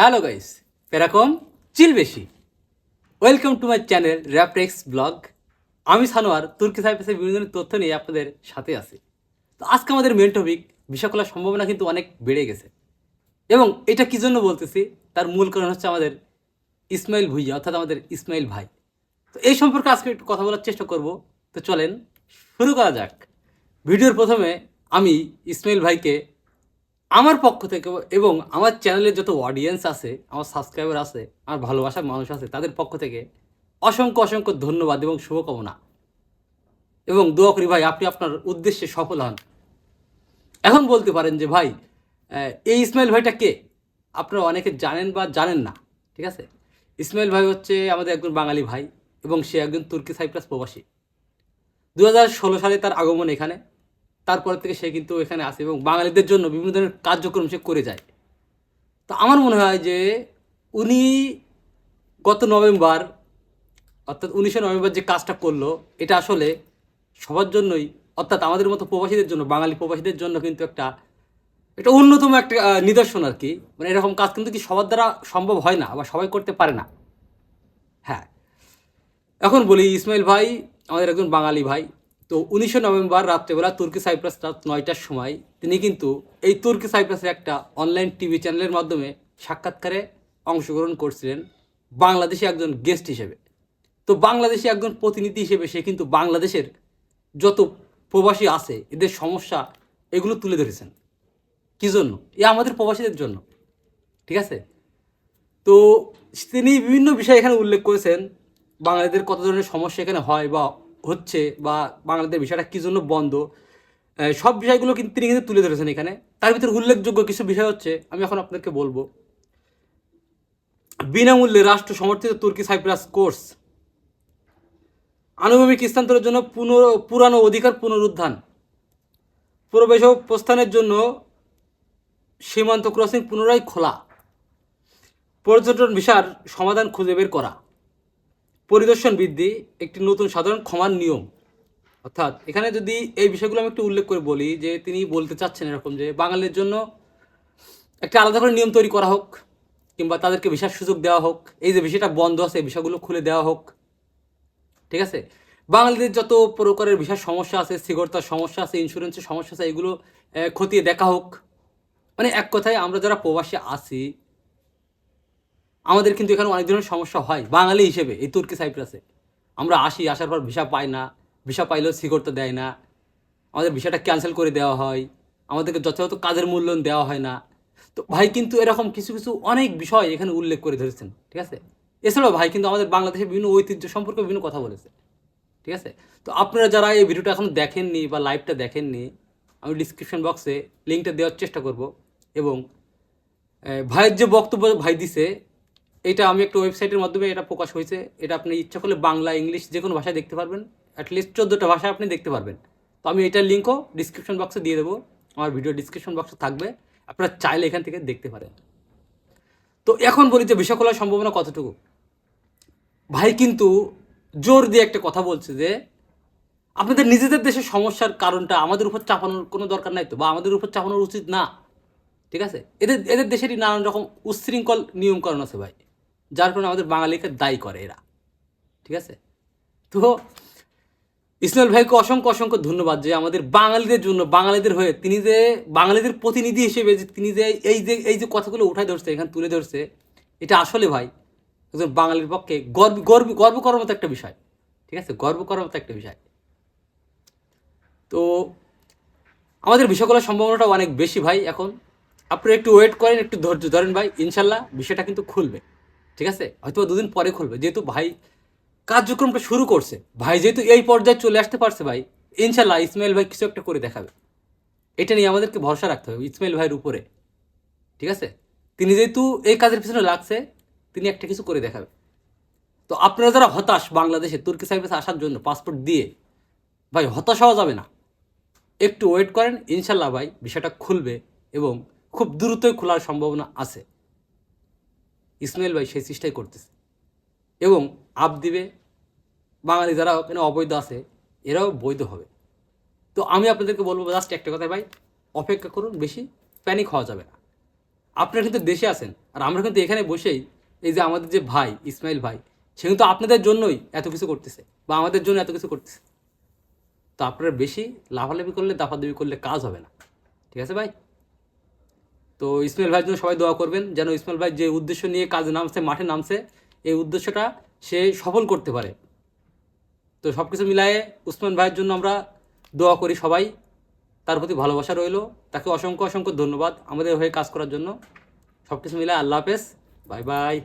Hello guys, এরকম chill বেশি। Welcome to my channel Raptex vlog. আমি সানোয়ার, তুর্কি সাইপ্রাসের বিভিন্ন তথ্য নিয়ে আপনাদের সাথে আছি। তো আজকে আমাদের মেন টপিক বিষয় খোলার সম্ভাবনা কিন্তু অনেক বেড়ে গেছে। এবং এটা কি জন্য বলতেছি? তার মূল কারণ হচ্ছে আমাদের ইসমাইল ভুইয়া, অর্থাৎ আমাদের ইসমাইল ভাই। তো এই সম্পর্কে আজকে একটু কথা বলার চেষ্টা করব। তো চলেন, শুরু করা যাক। ভিডিওর প্রথমে আমি ইসমাইল ভাইকে আমার পক্ষ থেকে এবং আমার চ্যানেলের যত অডিয়েন্স আছে, আমার সাবস্ক্রাইবার আছে, আমার ভালোবাসার মানুষ আছে, তাদের পক্ষ থেকে অসংখ্য অসংখ্য ধন্যবাদ এবং শুভকামনা। এবং দোয়া করি ভাই, আপনি আপনার উদ্দেশ্যে সফল হন। এখন বলতে পারেন যে ভাই এই ইসমাইল ভাইটা কে? আপনারা অনেকে জানেন বা জানেন না, ঠিক আছে? ইসমাইল ভাই হচ্ছে আমাদের একজন বাঙালি ভাই এবং সে একজন তুর্কি সাইপ্রাস প্রবাসী। দু হাজার ষোলো সালে তার আগমন এখানে। তারপর থেকে সে কিন্তু এখানে আসে এবং বাঙালিদের জন্য বিভিন্ন ধরনের কার্যক্রম সে করে যায়। তো আমার মনে হয় যে উনি গত নভেম্বর, অর্থাৎ উনিশে নভেম্বর যে কাজটা করল, এটা আসলে সবার জন্যই, অর্থাৎ আমাদের মতো প্রবাসীদের জন্য, বাঙালি প্রবাসীদের জন্য কিন্তু একটা এটা অন্যতম একটা নিদর্শন আর কি। মানে এরকম কাজ কিন্তু কি সবার দ্বারা সম্ভব হয় না বা সবাই করতে পারে না। হ্যাঁ। এখন বলি, ইসমাইল ভাই, আমাদের একজন বাঙালি ভাই তো উনিশে নভেম্বর রাত্রেবেলা তুর্কি সাইপ্রাস রাত নয়টার সময় তিনি কিন্তু এই তুর্কি সাইপ্রাসের একটা অনলাইন টিভি চ্যানেলের মাধ্যমে সাক্ষাৎকারে অংশগ্রহণ করছিলেন বাংলাদেশে একজন গেস্ট হিসেবে। তো বাংলাদেশে একজন প্রতিনিধি হিসেবে সে কিন্তু বাংলাদেশের যত প্রবাসী আছে, এদের সমস্যা এগুলো তুলে ধরেছেন। কী জন্য? এ আমাদের প্রবাসীদের জন্য। ঠিক আছে? তো তিনি বিভিন্ন বিষয় এখানে উল্লেখ করেছেন, বাঙালিদের কত ধরনের সমস্যা এখানে হয় বা হচ্ছে বা বাঙালিদের বিষয়টা কী জন্য বন্ধ? সব বিষয়গুলো কিন্তু তিনি কিন্তু তুলে ধরেছেন এখানে। তার ভিতরে উল্লেখযোগ্য কিছু বিষয় হচ্ছে, আমি এখন আপনাকে বলব। বিনামূল্যে রাষ্ট্র সমর্থিত তুর্কি সাইপ্রাস কোর্স। আনুভূমিক স্থানান্তরের জন্য পুনর, পুরানো অধিকার পুনরুত্থান প্রবেশ প্রস্থানের জন্য সীমান্ত ক্রসিং পুনরায় খোলা। পর্যটন ভিসার সমাধান খুঁজে বের করা। পরিদর্শন বৃদ্ধি একটি নতুন সাধারণ ক্ষমার নিয়ম। অর্থাৎ এখানে যদি এই বিষয়গুলো আমি একটু উল্লেখ করে বলি যে তিনি বলতে চাচ্ছেন এরকম যে বাঙালির জন্য একটা আলাদা করে নিয়ম তৈরি করা হোক কিংবা তাদেরকে ভিসার সুযোগ দেওয়া হোক, এই যে বিষয়টা বন্ধ আছে, এই বিষয়গুলো খুলে দেওয়া হোক, ঠিক আছে? বাঙালিদের যত প্রকারের ভিসার সমস্যা আছে সিগরতার সমস্যা আছে ইন্স্যুরেন্সের সমস্যা আছে, এগুলো খতিয়ে দেখা হোক। মানে এক কথায় আমরা যারা প্রবাসী আছি আমাদের কিন্তু এখানে অনেক ধরনের সমস্যা হয়, বাঙালি হিসেবে। এই তুর্কি, সাইপ্রাসে। আমরা আসি, আসার পর ভিসা পাই না ভিসা পাইলেও সিগরতা দেয় না। আমাদের ভিসাটা ক্যান্সেল করে দেওয়া হয়। আমাদেরকে যথাযথ কাজের মূল্যায়ন দেওয়া হয় না। তো ভাই কিন্তু এরকম কিছু কিছু অনেক বিষয় এখানে উল্লেখ করে ধরেছেন, ঠিক আছে? এছাড়াও ভাই কিন্তু আমাদের বাংলাদেশের বিভিন্ন ঐতিহ্য সম্পর্কে বিভিন্ন কথা বলেছে, ঠিক আছে? তো আপনারা যারা এই ভিডিওটা এখন দেখেননি বা লাইভটা দেখেননি, আমি ডিসক্রিপশন বক্সে লিঙ্কটা দেওয়ার চেষ্টা করব। এবং ভাইয়ের যে বক্তব্য ভাই দিছে এটা আমি একটা ওয়েবসাইটের মাধ্যমে এটা প্রকাশ হয়েছে। এটা আপনি ইচ্ছা করলে বাংলা, ইংলিশ যে কোনো ভাষায় দেখতে পারবেন। অ্যাটলিস্ট চোদ্দোটা ভাষায় আপনি দেখতে পারবেন। তো আমি এটার লিঙ্কও ডিসক্রিপশন বক্সে দিয়ে দেবো। আমার ভিডিও ডিসক্রিপশন বক্সে থাকবে। আপনারা চাইলে এখান থেকে দেখতে পারেন। তো এখন বলি যে বিষয় খোলার সম্ভাবনা কতটুকু? ভাই কিন্তু জোর দিয়ে একটা কথা বলছে যে, আপনাদের নিজেদের দেশের সমস্যার কারণটা আমাদের উপর চাপানোর কোনো দরকার নাই তো, বা আমাদের উপর চাপানোর উচিত না। ঠিক আছে? এদের এদের দেশেরই নানান রকম উচ্ছৃঙ্খল নিয়মকানুন আছে ভাই। যার কারণে আমাদের বাঙালিকে দায়ী করে এরা। ঠিক আছে? তো ইসমাইল ভাইকে অসংখ্য অসংখ্য ধন্যবাদ যে আমাদের বাঙালিদের জন্য, বাঙালিদের হয়ে তিনি যে, বাঙালিদের প্রতিনিধি হিসেবে যে তিনি যে, এই যে এই যে কথাগুলো উঠাই ধরছে, এখানে তুলে ধরছে, এটা আসলে ভাই একজন বাঙালির পক্ষে গর্ব গর্ব গর্ব করার মতো একটা বিষয়। ঠিক আছে? গর্ব করার মতো একটা বিষয়। তো আমাদের বিষয়গুলোর সম্ভাবনাটা অনেক বেশি ভাই এখন। আপনারা একটু ওয়েট করেন, একটু ধৈর্য ধরেন ভাই। ইনশাল্লাহ বিষয়টা কিন্তু খুলবে। ঠিক আছে? হয়তো দুদিন পরে খুলবে। যেহেতু ভাই কার্যক্রমটা শুরু করছে। ভাই যেহেতু এই পর্যায়ে চলে আসতে পারছে ভাই ইনশাল্লাহ ইসমাইল ভাই কিছু একটা করে দেখাবে। এটা নিয়ে আমাদেরকে ভরসা রাখতে হবে ইসমাইল ভাইয়ের উপরে। ঠিক আছে? তিনি যেহেতু এই কাজের পিছনে লাগছে, তিনি একটা কিছু করে দেখাবে। তো আপনারা যারা হতাশ বাংলাদেশে, তুর্কি সাইপ্রাসে আসার জন্য পাসপোর্ট দিয়ে, ভাই হতাশ হওয়া যাবে না। একটু ওয়েট করেন ইনশাল্লাহ ভাই বিষয়টা খুলবে এবং খুব দ্রুতই খোলার সম্ভাবনা আছে। ইসমাইল ভাই সেই চেষ্টাই করতেছে। এবং আপ দিবে, বাঙালি যারা এখানে অবৈধ আছে, এরাও বৈধ হবে। তো আমি আপনাদেরকে বলব জাস্ট একটা কথা ভাই, অপেক্ষা করুন, বেশি প্যানিক হওয়া যাবে না। আপনারা কিন্তু দেশে আছেন, আর আমরা কিন্তু এখানে বসেই এই যে আমাদের যে ভাই, ইসমাইল ভাই, সে কিন্তু আপনাদের জন্যই এত কিছু করতেছে, বা আমাদের জন্য এত কিছু করতেছে। তো আপনারা বেশি লাফালাফি করলে, দাফাদাফি করলে কাজ হবে না। ঠিক আছে ভাই? তো ইসমাইল ভাইয়ের জন্য সবাই দোয়া করবেন যেন ইসমাইল ভাই যে উদ্দেশ্য নিয়ে কাজ নামছে, মাঠে নামছে, এই উদ্দেশ্যটা সে সফল করতে পারে। তো সব কিছু মিলায়ে উসমান ভাইয়ের জন্য আমরা দোয়া করি সবাই। তার প্রতি ভালোবাসা রইল। তাকে অসংখ্য অসংখ্য ধন্যবাদ আমাদের হয়ে কাজ করার জন্য। সব কিছু মিলায় আল্লাহ হাফেজ। Bye bye.